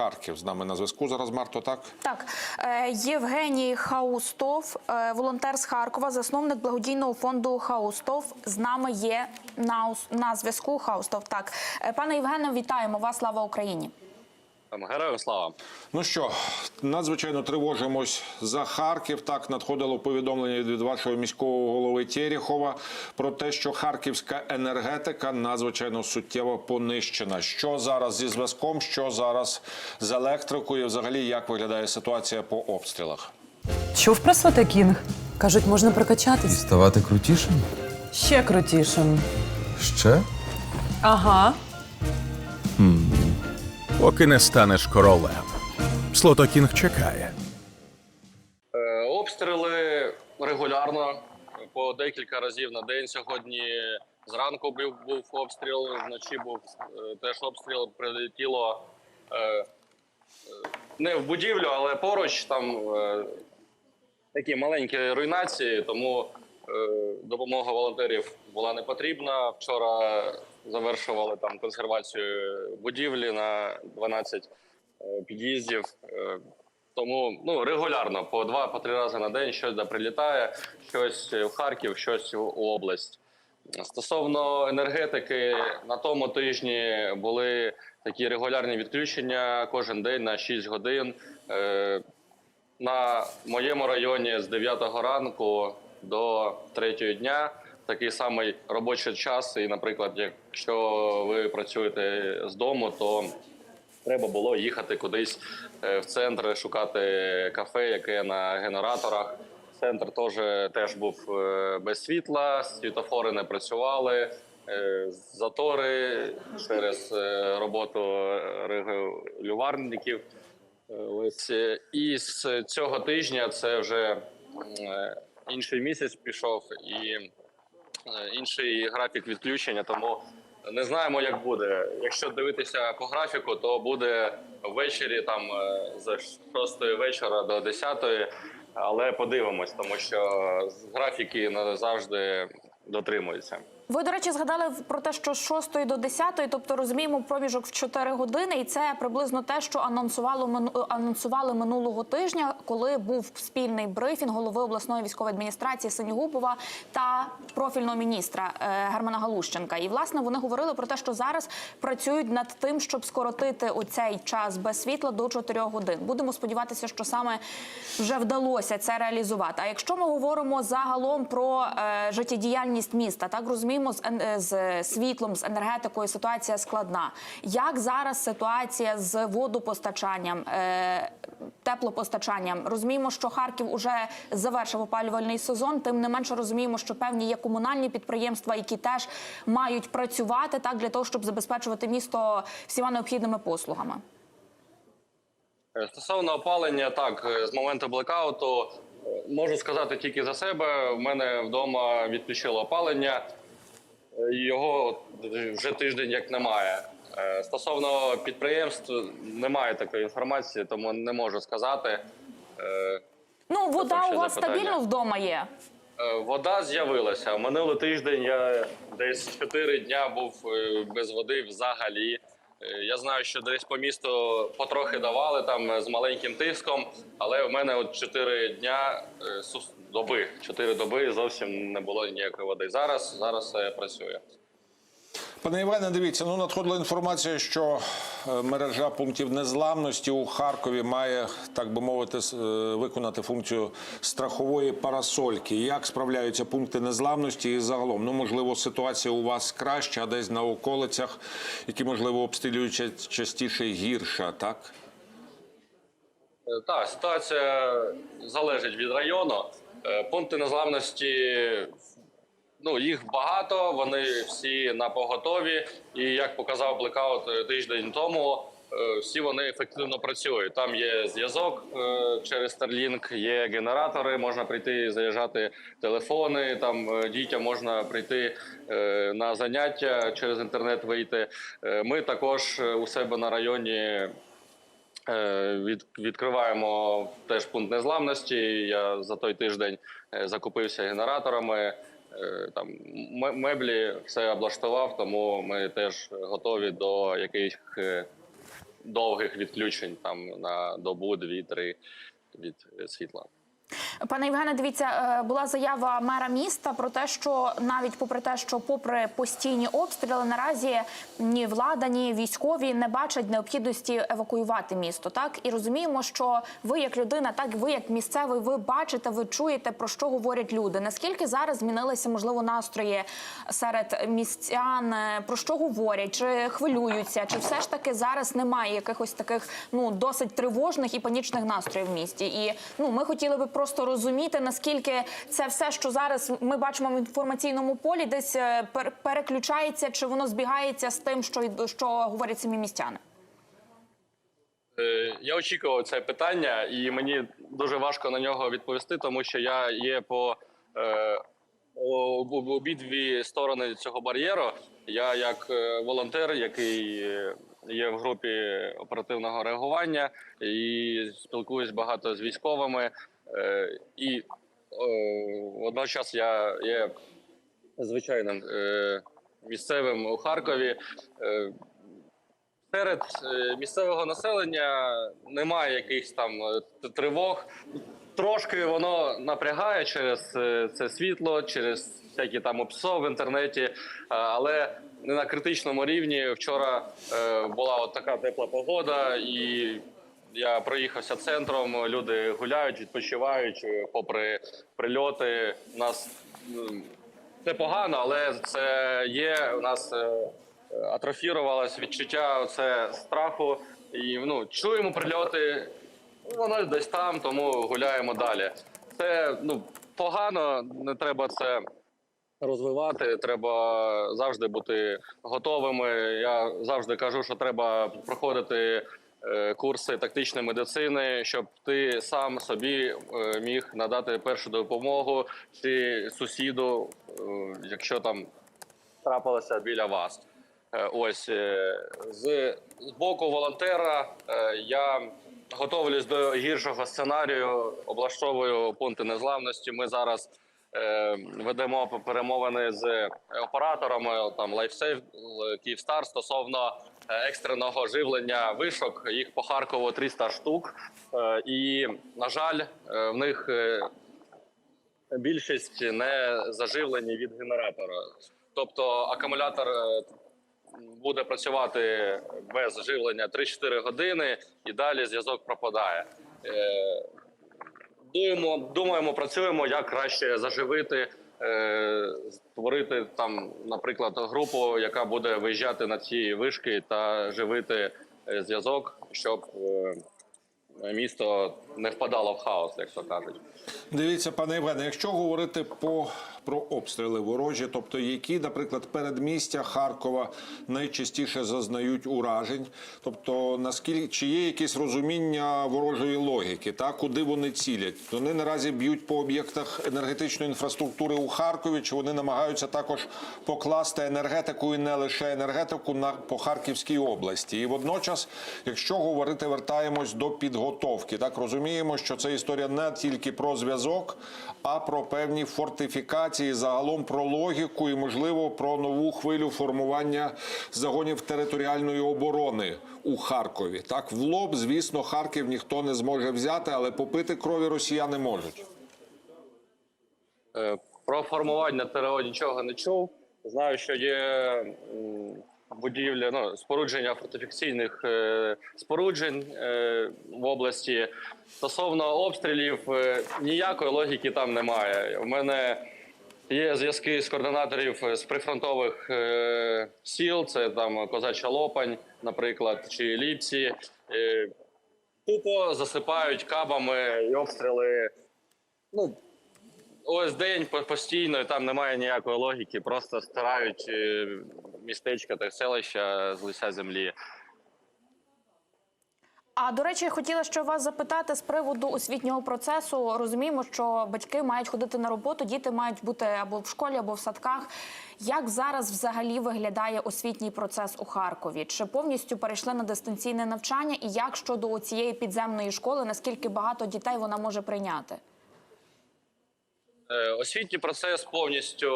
Харків. З нами на зв'язку зараз Марто. Так Так, е, Євгеній Хаустов, е, волонтер з Харкова, засновник благодійного фонду Хаустов. З нами є на, на зв'язку. Хаустов. Так, Е, пане Євгене, вітаємо вас. Слава Україні. Там Героям слава. ну що, надзвичайно тривожимось за Харків. Так надходило повідомлення від вашого міського голови Терехова про те, що харківська енергетика надзвичайно суттєво понищена. Що зараз зі зв'язком, що зараз з електрикою, взагалі як виглядає ситуація по обстрілах? Чув про Соте Кінг? Кажуть, можна прокачатись. Ставати крутішим? Ще крутішим. Ще? Ага. Поки не станеш королем. Слотокінг чекає. Е, обстріли регулярно по декілька разів на день. Сьогодні зранку був, був обстріл, вночі був е, теж обстріл. Прилетіло е, е, не в будівлю, але поруч там е, такі маленькі руйнації, тому е, допомога волонтерів була не потрібна. Вчора завершували там консервацію будівлі на 12 е, під'їздів. Е, Тому ну регулярно по два по три рази на день щось да прилітає, щось в Харків, щось у область. Стосовно енергетики, на тому тижні були такі регулярні відключення кожен день на 6 годин. Е, на моєму районі з 9 ранку до 3 дня такий самий робочий час. І, наприклад, якщо ви працюєте з дому, то треба було їхати кудись е, в центр, шукати кафе, яке на генераторах. Центр теж теж був е, без світла, світофори не працювали, е, затори через роботу регулювальників. Ось і з цього тижня це вже інший місяць пішов і інший графік відключення, тому не знаємо, як буде. Якщо дивитися по графіку, то буде ввечері там е, з 6 вечора до 10, але подивимось, тому що графіки не завжди дотримуються. Ви, до речі, згадали про те, що з 6 до 10, тобто розуміємо проміжок в 4 години, і це приблизно те, що анонсувало анонсували минулого тижня, коли був спільний брифінг голови обласної військової адміністрації Синігубова та профільного міністра е, Германа Галущенка. І власне вони говорили про те, що зараз працюють над тим, щоб скоротити оцей час без світла до 4 годин. Будемо сподіватися, що саме вже вдалося це реалізувати. А якщо ми говоримо загалом про е, життєдіяльність міста, так розуміємо, з, е, з світлом, з енергетикою ситуація складна. Як зараз ситуація з водопостачанням, е, теплопостачанням? Розуміємо, що Харків уже завершив опалювальний сезон. Тим не менше розуміємо, що певні є комунальні підприємства, які теж мають працювати так для того, щоб забезпечувати місто всіма необхідними послугами. Е, Стосовно опалення, так з моменту блекауту можу сказати тільки за себе. У мене вдома відключило опалення, його вже тиждень як немає. Е, Стосовно підприємств, немає такої інформації, тому не можу сказати. Е, Ну, вода у вас запитання? стабільно вдома є. Е, Вода з'явилася. Минулий тиждень я десь 4 дня був без води взагалі. Я знаю, що десь по місту потрохи давали там з маленьким тиском, але в мене от 4 дня доби, 4 доби зовсім не було ніякої води. Зараз зараз працює. Пане Іване, дивіться, ну надходила інформація, що е, мережа пунктів незламності у Харкові має, так би мовити, е, виконати функцію страхової парасольки. Як справляються пункти незламності і загалом? Ну, можливо, ситуація у вас краща, а десь на околицях, які можливо обстрілюють ча- частіше гірша, так? Е, Так, ситуація залежить від району. Е, Пункти незламності, ну їх багато, вони всі на поготові. І як показав блекаут е, тиждень тому, е, всі вони ефективно працюють. Там є зв'язок через Starlink, є генератори, можна прийти, заїжджати телефони. Там дітям можна прийти на заняття через інтернет вийти. Ми також у себе на районі. Е, Від, відкриваємо теж пункт незламності. Я за той тиждень е, закупився генераторами. е, Там меблі все облаштував, тому ми теж готові до яких довгих відключень там на добу, дві-три від світла. Пане Євгене, дивіться, е, була заява мера міста про те, що навіть попри те, що попри постійні обстріли, наразі ні влада, ні військові не бачать необхідності евакуювати місто. Так і розуміємо, що ви, як людина, так ви як місцевий, ви бачите, ви чуєте про що говорять люди. Наскільки зараз змінилися можливо настрої серед містян? Е, Про що говорять? Чи хвилюються? Чи все ж таки зараз немає якихось таких ну досить тривожних і панічних настроїв в місті? І ну ми хотіли би просто розуміти, наскільки це все, що зараз ми бачимо в інформаційному полі, десь е, пер- переключається, чи воно збігається з тим, що що говорять самі містяни. Е, Я очікував це питання, і мені дуже важко на нього відповісти, тому що я є по е, об- об- обидві сторони цього бар'єру. Я як е, волонтер, який є в групі оперативного реагування, і спілкуюсь багато з військовими. Е, і е, водночас я є звичайним е, місцевим у Харкові. Е, серед е, місцевого населення немає якихось там е, тривог. Трошки воно напрягає через е, це світло, через всякі там ОПСО в інтернеті, е, але не на критичному рівні. Вчора е, була от така тепла погода, і я проїхався центром. Люди гуляють, відпочивають, е, попри прильоти. У нас м, це погано, але це є. У нас е, атрофірувалось відчуття оце страху. І ну, чуємо прильоти, воно десь там, тому гуляємо далі. Це ну, погано, не треба це розвивати. Треба завжди бути готовими. Я завжди кажу, що треба проходити курси тактичної медицини, щоб ти сам собі е, міг надати першу допомогу чи сусіду, е, якщо там трапилося біля вас. Е, Ось е, з боку волонтера е, я готовлюсь до гіршого сценарію, облаштовую пункти незламності. Ми зараз е, ведемо перемовини з операторами там LifeSafe, Київстар стосовно е, екстреного живлення вишок. Їх по Харкову 300 штук. Е, І на жаль, е, в них е, більшість не заживлені від генератора. Тобто акумулятор буде працювати без живлення 3-4 години і далі зв'язок пропадає. Думаємо, думаємо, працюємо, як краще заживити, створити там, наприклад, групу, яка буде виїжджати на ці вишки та живити е, зв'язок, щоб е, місто не впадало в хаос, як то кажуть. Дивіться, пане Євгене, якщо говорити по про обстріли ворожі, тобто які, наприклад, передмістя Харкова найчастіше зазнають уражень, тобто наскільки чи є якесь розуміння ворожої логіки, та куди вони цілять? Вони наразі б'ють по об'єктах енергетичної інфраструктури у Харкові, чи вони намагаються також покласти енергетику і не лише енергетику на по Харківській області? І водночас, якщо говорити, вертаємось до підготовки, так розуміємо, що це історія не тільки про зв'язок, а про певні фортифікації, загалом про логіку і, можливо, про нову хвилю формування загонів територіальної оборони у Харкові. Так, в лоб, звісно, Харків ніхто не зможе взяти, але попити крові росіяни можуть. Е, Про формування ТРО нічого не чув. Знаю, що є м, будівлі, ну, спорудження фортифікаційних е, споруджень е, в області. Стосовно обстрілів, е, ніякої логіки там немає. У мене є зв'язки з координаторів з прифронтових е, сіл, це там Козача Лопань, наприклад, чи Ліпці. Е, тупо засипають кабами і обстріли. Ну, ось день постійно, і там немає ніякої логіки, просто стирають е, містечка та селища з лиця землі. А до речі, я хотіла ще вас запитати з приводу освітнього процесу. Розуміємо, що батьки мають ходити на роботу, діти мають бути або в школі, або в садках. Як зараз взагалі виглядає освітній процес у Харкові? Чи повністю перейшли на дистанційне навчання? І як щодо цієї підземної школи, наскільки багато дітей вона може прийняти? Е, Освітній процес повністю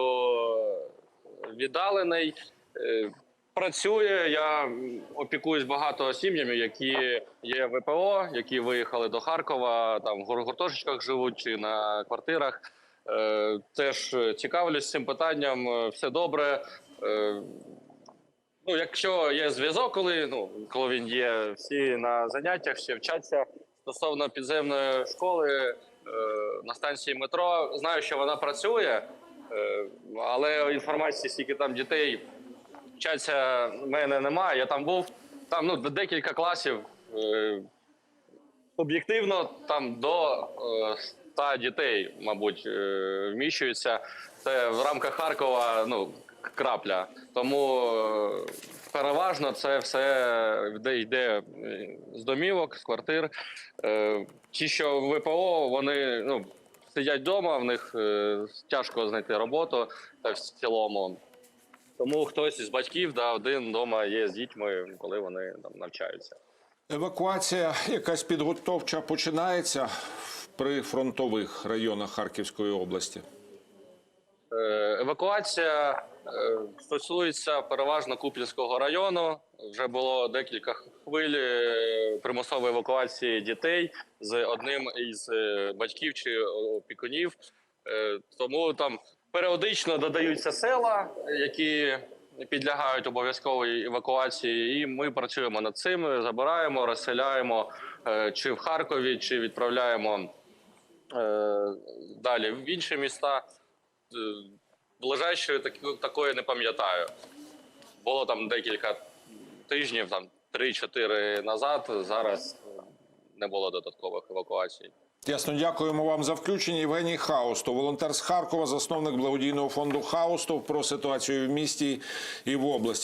віддалений. Е, працює. Я опікуюсь багато сім'ями, які є ВПО, які виїхали до Харкова, там в гур- гуртожитках живуть чи на квартирах. Е, Теж цікавлюсь цим питанням. е, Все добре. Ну, якщо є зв'язок, коли ну коли він є, всі на заняттях ще вчаться стосовно підземної школи на станції метро. Знаю, що вона працює, але інформації, скільки там дітей вчаться, мене немає. Я там був там ну декілька класів. Е, об'єктивно там до е, 100 дітей, мабуть, е, вміщується. Це в рамках Харкова, ну крапля. Тому е, переважно це все йде, йде е, з домівок, з квартир. Е, Ті, що в ВПО, вони ну, сидять вдома, в них е, тяжко знайти роботу та в цілому. Тому хтось із батьків да, один вдома є з дітьми, коли вони там навчаються. Евакуація, якась підготовча починається при фронтових районах Харківської області. Е, Евакуація е, стосується переважно Куп'янського району. Вже було декілька хвиль е, примусової евакуації дітей з одним із батьків чи опікунів. Тому там періодично додаються села, які підлягають обов'язковій евакуації, і ми працюємо над цим, забираємо, розселяємо е, чи в Харкові, чи відправляємо е, далі в інші міста. Е, Ближайшої такої не пам'ятаю. Було там декілька тижнів, там 3-4 назад. Зараз не було додаткових евакуацій. Ясно, дякуємо вам за включення. Євгеній Хаусто, волонтер з Харкова, засновник благодійного фонду Хаустов про ситуацію в місті і в області.